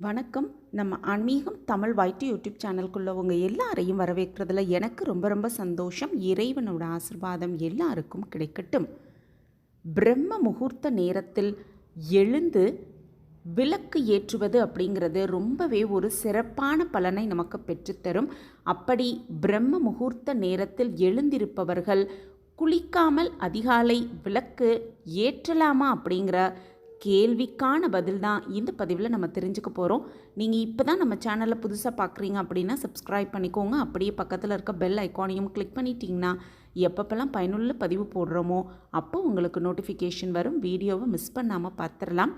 வணக்கம். நம்ம ஆன்மீகம் தமிழ் வைட்டு யூடியூப் சேனலுக்குள்ள உங்கள் எல்லாரையும் வரவேற்கிறதுல எனக்கு ரொம்ப ரொம்ப சந்தோஷம். இறைவனோட ஆசிர்வாதம் எல்லாருக்கும் கிடைக்கட்டும். பிரம்ம முகூர்த்த நேரத்தில் எழுந்து விளக்கு ஏற்றுவது அப்படிங்கிறது ரொம்பவே ஒரு சிறப்பான பலனை நமக்கு பெற்றுத்தரும். அப்படி பிரம்ம முகூர்த்த நேரத்தில் எழுந்திருப்பவர்கள் குளிக்காமல் அதிகாலை விளக்கு ஏற்றலாமா அப்படிங்கிற கேள்விக்கான பதில் தான் இந்த பதிவில் நம்ம தெரிஞ்சுக்க போகிறோம் நீங்கள் இப்போ தான் நம்ம சேனலை புதுசாக பார்க்குறீங்க அப்படின்னா சப்ஸ்கிரைப் பண்ணிக்கோங்க. அப்படியே பக்கத்தில் இருக்க பெல் ஐக்கானையும் கிளிக் பண்ணிட்டீங்கன்னா எப்பப்பெல்லாம் பயனுள்ள பதிவு போடுறோமோ அப்போ உங்களுக்கு நோட்டிஃபிகேஷன் வரும். வீடியோவை மிஸ் பண்ணாமல் பார்த்துடலாம்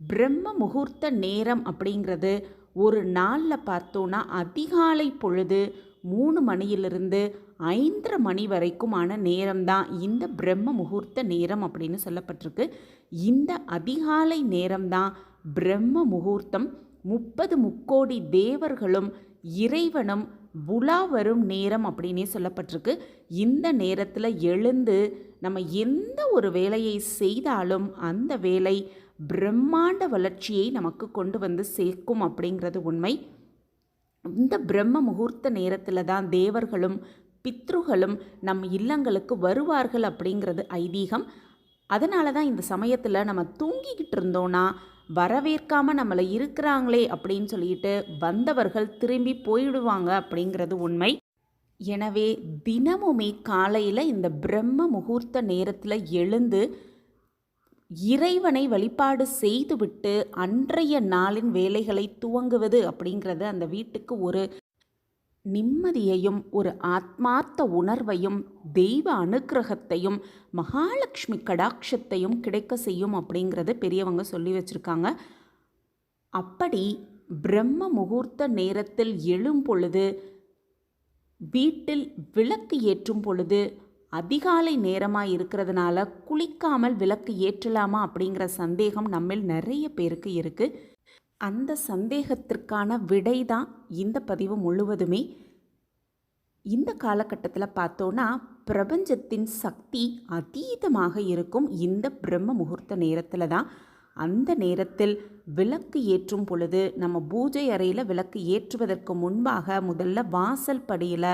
பிரம்ம முகூர்த்த நேரம் அப்படிங்கிறது ஒரு நாளில் பார்த்தோன்னா அதிகாலை பொழுது மூணு மணியிலிருந்து ஐந்தரை மணி வரைக்குமான நேரம் தான் இந்த பிரம்ம முகூர்த்த நேரம் அப்படின்னு சொல்லப்பட்டிருக்கு. இந்த அதிகாலை நேரம்தான் பிரம்ம முகூர்த்தம். முப்பது முக்கோடி தேவர்களும் இறைவனும் உலா வரும் நேரம் அப்படின்னே சொல்லப்பட்டிருக்கு. இந்த நேரத்தில் எழுந்து நம்ம எந்த ஒரு வேலையை செய்தாலும் அந்த வேலை பிரம்மாண்ட வளர்ச்சியை நமக்கு கொண்டு வந்து சேர்க்கும் அப்படிங்கிறது உண்மை. இந்த பிரம்ம முகூர்த்த நேரத்தில் தான் தேவர்களும் பித்ருகளும் நம் இல்லங்களுக்கு வருவார்கள் அப்படிங்கிறது ஐதீகம். அதனால தான் இந்த சமயத்தில் நம்ம தூங்கிக்கிட்டு இருந்தோன்னா வரவேற்காம நம்மளை இருக்கிறாங்களே அப்படின்னு சொல்லிட்டு வந்தவர்கள் திரும்பி போயிடுவாங்க அப்படிங்கிறது உண்மை. எனவே தினமுமே காலையில் இந்த பிரம்ம முகூர்த்த நேரத்தில் எழுந்து இறைவனை வழிபாடு செய்துவிட்டு அன்றைய நாளின் வேலைகளை துவங்குவது அப்படிங்கிறது அந்த வீட்டுக்கு ஒரு நிம்மதியையும் ஒரு ஆத்மார்த்த உணர்வையும் தெய்வ அனுக்கிரகத்தையும் மகாலட்சுமி கடாட்சத்தையும் கிடைக்க செய்யும் அப்படிங்கிறது பெரியவங்க சொல்லி வச்சுருக்காங்க. அப்படி பிரம்ம முகூர்த்த நேரத்தில் எழும் பொழுது வீட்டில் விளக்கு ஏற்றும் பொழுது அதிகாலை நேரமாக இருக்கிறதுனால குளிக்காமல் விளக்கு ஏற்றலாமா அப்படிங்கிற சந்தேகம் நம்மில் நிறைய பேருக்கு இருக்குது அந்த சந்தேகத்திற்கான விடை தான் இந்த பதிவு முழுவதுமே. இந்த காலகட்டத்தில் பார்த்தோன்னா பிரபஞ்சத்தின் சக்தி அதீதமாக இருக்கும் இந்த பிரம்ம முகூர்த்த நேரத்தில் தான். அந்த நேரத்தில் விளக்கு ஏற்றும் பொழுது நம்ம பூஜை அறையில் விளக்கு ஏற்றுவதற்கு முன்பாக முதல்ல வாசல் படியில்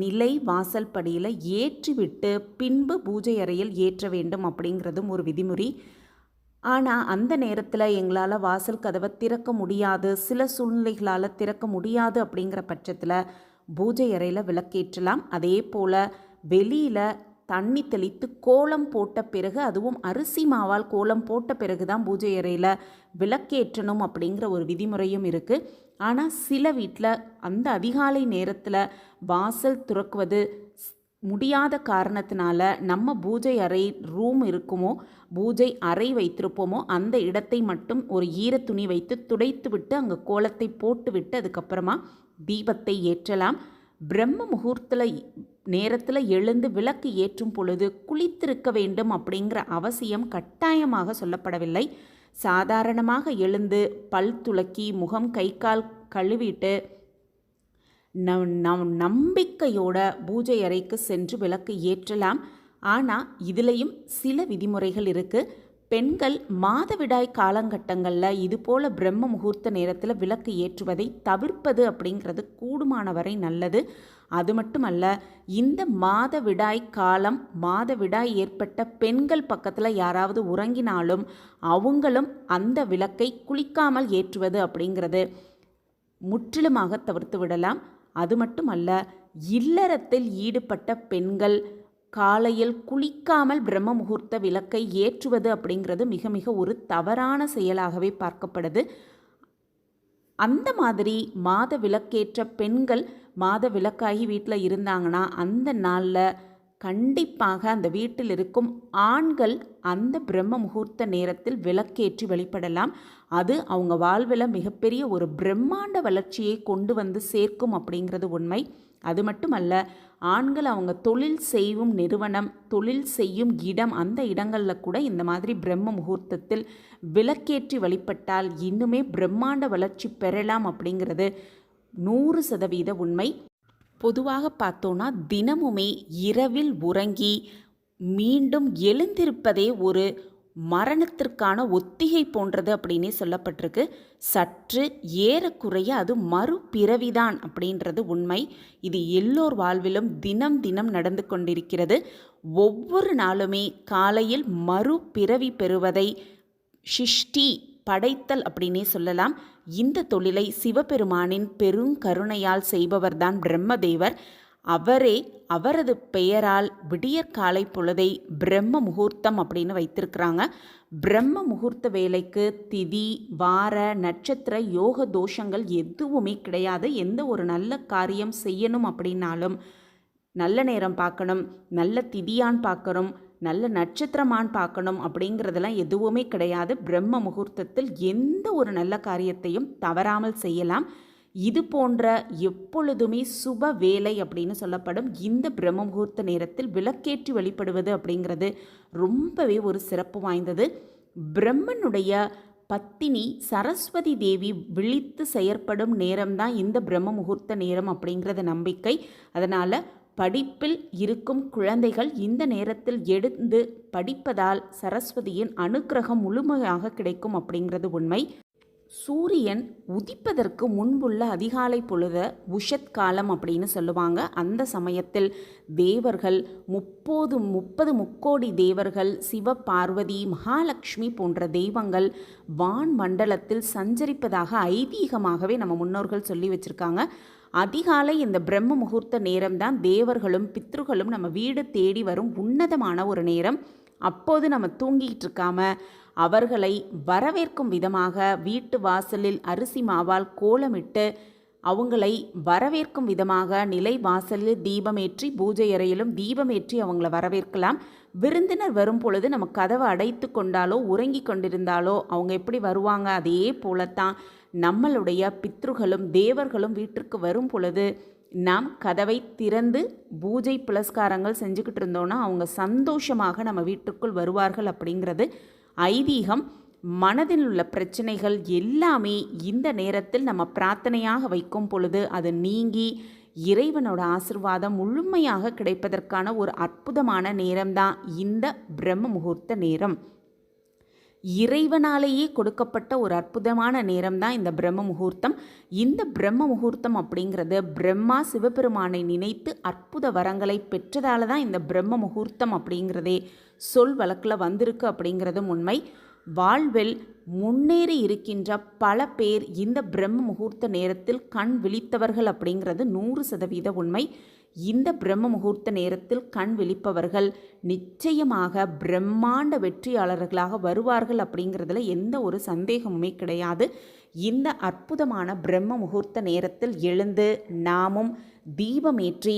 நிலை வாசல் படியில் ஏற்றிவிட்டு பின்பு பூஜை அறையில் ஏற்ற வேண்டும் அப்படிங்கிறதும் ஒரு விதிமுறை. ஆனால் அந்த நேரத்தில் எங்களால் வாசல் கதவை திறக்க முடியாது சில சூழ்நிலைகளால் திறக்க முடியாது அப்படிங்கிற பட்சத்தில் பூஜை அறையில் விளக்கேற்றலாம். அதே போல் வெளியில் தண்ணி தெளித்து கோலம் போட்ட பிறகு அதுவும் அரிசி மாவால் கோலம் போட்ட பிறகு தான் பூஜை அறையில் விளக்கேற்றணும் அப்படிங்கிற ஒரு விதிமுறையும் இருக்குது ஆனால் சில வீட்டில் அந்த அதிகாலை நேரத்தில் வாசல் துறக்குவது முடியாத காரணத்தினால நம்ம பூஜை அறை ரூம் இருக்குமோ பூஜை அறை வைத்திருப்போமோ அந்த இடத்தை மட்டும் ஒரு ஈர துணி வைத்து துடைத்து விட்டு அங்கே கோலத்தை போட்டுவிட்டு அதுக்கப்புறமா தீபத்தை ஏற்றலாம். பிரம்ம முகூர்த்தில் நேரத்தில் எழுந்து விளக்கு ஏற்றும் பொழுது குளித்திருக்க வேண்டும் அப்படிங்கிற அவசியம் கட்டாயமாக சொல்லப்படவில்லை. சாதாரணமாக எழுந்து பல் துளக்கி முகம் கை கால் கழுவிட்டு நம் நம்பிக்கையோட பூஜை அறைக்கு சென்று விளக்கு ஏற்றலாம். ஆனால் இதுலேயும் சில விதிமுறைகள் இருக்குது பெண்கள் மாதவிடாய் காலங்கட்டங்களில் இது போல் பிரம்ம முகூர்த்த நேரத்தில் விளக்கு ஏற்றுவதை தவிர்ப்பது அப்படிங்கிறது கூடுமானவரை நல்லது. அது மட்டுமல்ல இந்த மாதவிடாய் காலம் மாதவிடாய் ஏற்பட்ட பெண்கள் பக்கத்தில் யாராவது உறங்கினாலும் அவங்களும் அந்த விளக்கை குளிக்காமல் ஏற்றுவது அப்படிங்கிறது முற்றிலுமாக தவிர்த்து விடலாம். அது மட்டுமல்ல இல்லறத்தில் ஈடுபட்ட பெண்கள் காலையில் குளிக்காமல் பிரம்ம முகூர்த்த விளக்கை ஏற்றுவது அப்படிங்கிறது மிக மிக ஒரு தவறான செயலாகவே பார்க்கப்படுது. அந்த மாதிரி மாத விளக்கேற்ற பெண்கள் மாத விளக்காகி வீட்டில் இருந்தாங்கன்னா அந்த நாளில் கண்டிப்பாக அந்த வீட்டில் இருக்கும் ஆண்கள் அந்த பிரம்ம முகூர்த்த நேரத்தில் விளக்கேற்றி வழிபடலாம் அது அவங்க வாழ்வில் மிகப்பெரிய ஒரு பிரம்மாண்ட வளர்ச்சியை கொண்டு வந்து சேர்க்கும் அப்படிங்கிறது உண்மை. அது மட்டுமல்ல ஆண்கள் அவங்க தொழில் செய்யும் நிறுவனம் தொழில் செய்யும் இடம் அந்த இடங்களில் கூட இந்த மாதிரி பிரம்ம முகூர்த்தத்தில் விளக்கேற்றி வழிபட்டால் இன்னுமே பிரம்மாண்ட வளர்ச்சி பெறலாம் அப்படிங்கிறது நூறு சதவீத உண்மை. பொதுவாக பார்த்தோன்னா தினமுமே இரவில் உறங்கி மீண்டும் எழுந்திருப்பதே ஒரு மரணத்திற்கான ஒத்திகை போன்றது அப்படின்னே சொல்லப்பட்டிருக்கு. சற்று ஏறக்குறைய அது மறுபிறவிதான் அப்படின்றது உண்மை. இது எல்லோர் வாழ்விலும் தினம் தினம் நடந்து கொண்டிருக்கிறது. ஒவ்வொரு நாளுமே காலையில் மறுபிறவி பெறுவதை சிஷ்டி படைத்தல் அப்படின்னே சொல்லலாம். இந்த தொழிலை சிவபெருமானின் பெருங்கருணையால் செய்பவர்தான் பிரம்மதேவர். அவரே அவரது பெயரால் விடியற்காலை பொழுதை பிரம்ம முகூர்த்தம் அப்படின்னு வைத்திருக்கிறாங்க. பிரம்ம முகூர்த்த வேலைக்கு திதி வார நட்சத்திர யோக தோஷங்கள் எதுவுமே கிடையாது. எந்த ஒரு நல்ல காரியம் செய்யணும் அப்படின்னாலும் நல்ல நேரம் பார்க்கணும் நல்ல திதியான் பார்க்கணும் நல்ல நட்சத்திரமான் பார்க்கணும் அப்படிங்கிறதெல்லாம் எதுவுமே கிடையாது. பிரம்ம முகூர்த்தத்தில் எந்த ஒரு நல்ல காரியத்தையும் தவறாமல் செய்யலாம். இது போன்ற எப்பொழுதுமே சுப வேலை அப்படின்னு சொல்லப்படும் இந்த பிரம்ம முகூர்த்த நேரத்தில் விளக்கேற்றி வழிபடுவது அப்படிங்கிறது ரொம்பவே ஒரு சிறப்பு வாய்ந்தது. பிரம்மனுடைய பத்தினி சரஸ்வதி தேவி விழித்து செயற்படும் நேரம்தான் இந்த பிரம்ம முகூர்த்த நேரம் அப்படிங்கிறது நம்பிக்கை. அதனால் படிப்பில் இருக்கும் குழந்தைகள் இந்த நேரத்தில் எழுந்து படிப்பதால் சரஸ்வதியின் அனுக்கிரகம் முழுமையாக கிடைக்கும் அப்படிங்கிறது உண்மை. சூரியன் உதிப்பதற்கு முன்புள்ள அதிகாலை பொழுத உஷத் காலம் அப்படின்னு சொல்லுவாங்க. அந்த சமயத்தில் தேவர்கள் முப்போது முப்பது முக்கோடி தேவர்கள் சிவ பார்வதி மகாலட்சுமி போன்ற தெய்வங்கள் வான் மண்டலத்தில் சஞ்சரிப்பதாக ஐதீகமாகவே நம்ம முன்னோர்கள் சொல்லி வச்சுருக்காங்க. அதிகாலை இந்த பிரம்ம முகூர்த்த நேரம்தான் தேவர்களும் பித்ருகளும் நம்ம வீடு தேடி வரும் உன்னதமான ஒரு நேரம். அப்போது நம்ம தூங்கிட்டு இருக்காம அவர்களை வரவேற்கும் விதமாக வீட்டு வாசலில் அரிசி மாவால் கோலமிட்டு அவங்களை வரவேற்கும் விதமாக நிலை வாசலில் தீபமேற்றி பூஜை அறையிலும் தீபமேற்றி அவங்கள வரவேற்கலாம். விருந்தினர் வரும் பொழுது நம்ம கதவை அடைத்து கொண்டாலோ உறங்கி கொண்டிருந்தாலோ அவங்க எப்படி வருவாங்க? அதே போலத்தான் நம்மளுடைய பித்ருகளும் தேவர்களும் வீட்டிற்கு வரும் பொழுது நாம் கதவை திறந்து பூஜை புலஸ்காரங்கள் செஞ்சுக்கிட்டு இருந்தோன்னா அவங்க சந்தோஷமாக நம்ம வீட்டுக்குள் வருவார்கள் அப்படிங்கிறது ஐதீகம். மனதில் உள்ள பிரச்சனைகள் எல்லாமே இந்த நேரத்தில் நம்ம பிரார்த்தனையாக வைக்கும் பொழுது அது நீங்கி இறைவனோட ஆசிர்வாதம் முழுமையாக கிடைப்பதற்கான ஒரு அற்புதமான நேரம்தான் இந்த பிரம்ம முகூர்த்த நேரம். இறைவனாலேயே கொடுக்கப்பட்ட ஒரு அற்புதமான நேரம் தான் இந்த பிரம்ம முகூர்த்தம். இந்த பிரம்ம முகூர்த்தம் அப்படிங்கிறது பிரம்மா சிவபெருமானை நினைத்து அற்புத வரங்களை பெற்றதால தான் இந்த பிரம்ம முகூர்த்தம் அப்படிங்கிறதே சொல் வழக்கில் வந்திருக்கு அப்படிங்கிறதும் உண்மை. வாழ்வில் முன்னேறி இருக்கின்ற பல பேர் இந்த பிரம்ம முகூர்த்த நேரத்தில் கண் விழித்தவர்கள் அப்படிங்கிறது நூறு சதவீத உண்மை. இந்த பிரம்ம முகூர்த்த நேரத்தில் கண் விழிப்பவர்கள் நிச்சயமாக பிரம்மாண்ட வெற்றியாளர்களாக வருவார்கள் அப்படிங்கிறதுல எந்த ஒரு சந்தேகமுமே கிடையாது. இந்த அற்புதமான பிரம்ம முகூர்த்த நேரத்தில் எழுந்து நாமும் தீபமேற்றி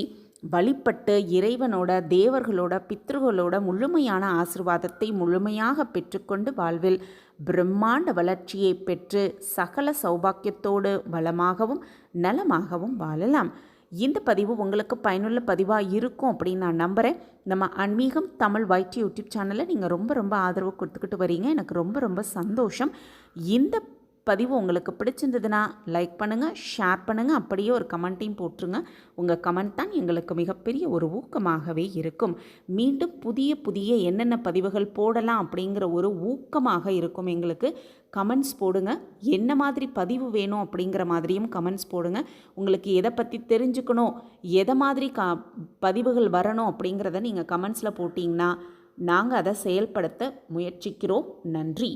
வழிபட்டு இறைவனோட தேவர்களோட பித்ருகளோட முழுமையான ஆசிர்வாதத்தை முழுமையாக பெற்றுக்கொண்டு வாழ்வில் பிரம்மாண்ட வளர்ச்சியை பெற்று சகல சௌபாக்கியத்தோடு வளமாகவும் நலமாகவும் வாழலாம். இந்த பதிவு உங்களுக்கு பயனுள்ள பதிவாக இருக்கும் அப்படின்னு நான் நம்புகிறேன் நம்ம ஆன்மீகம் தமிழ் வைட்டி யூடியூப் சேனலில் நீங்கள் ரொம்ப ரொம்ப ஆதரவு கொடுத்துக்கிட்டு வரீங்க. எனக்கு ரொம்ப ரொம்ப சந்தோஷம். இந்த பதிவு உங்களுக்கு பிடிச்சிருந்ததுன்னா லைக் பண்ணுங்கள் ஷேர் பண்ணுங்கள் அப்படியே ஒரு கமெண்ட்டையும் போட்டுருங்க. உங்கள் கமெண்ட் தான் எங்களுக்கு மிகப்பெரிய ஒரு ஊக்கமாகவே இருக்கும். மீண்டும் புதிய புதிய என்னென்ன பதிவுகள் போடலாம் அப்படிங்கிற ஒரு ஊக்கமாக இருக்கும் எங்களுக்கு. கமெண்ட்ஸ் போடுங்க. என்ன மாதிரி பதிவு வேணும் அப்படிங்கிற மாதிரியும் கமெண்ட்ஸ் போடுங்க. உங்களுக்கு எதை பற்றி தெரிஞ்சுக்கணும் எதை மாதிரி க பதிவுகள் வரணும் அப்படிங்கிறத நீங்கள் கமெண்ட்ஸில் போட்டிங்கன்னா நாங்கள் அதை செயல்படுத்த முயற்சிக்கிறோம். நன்றி.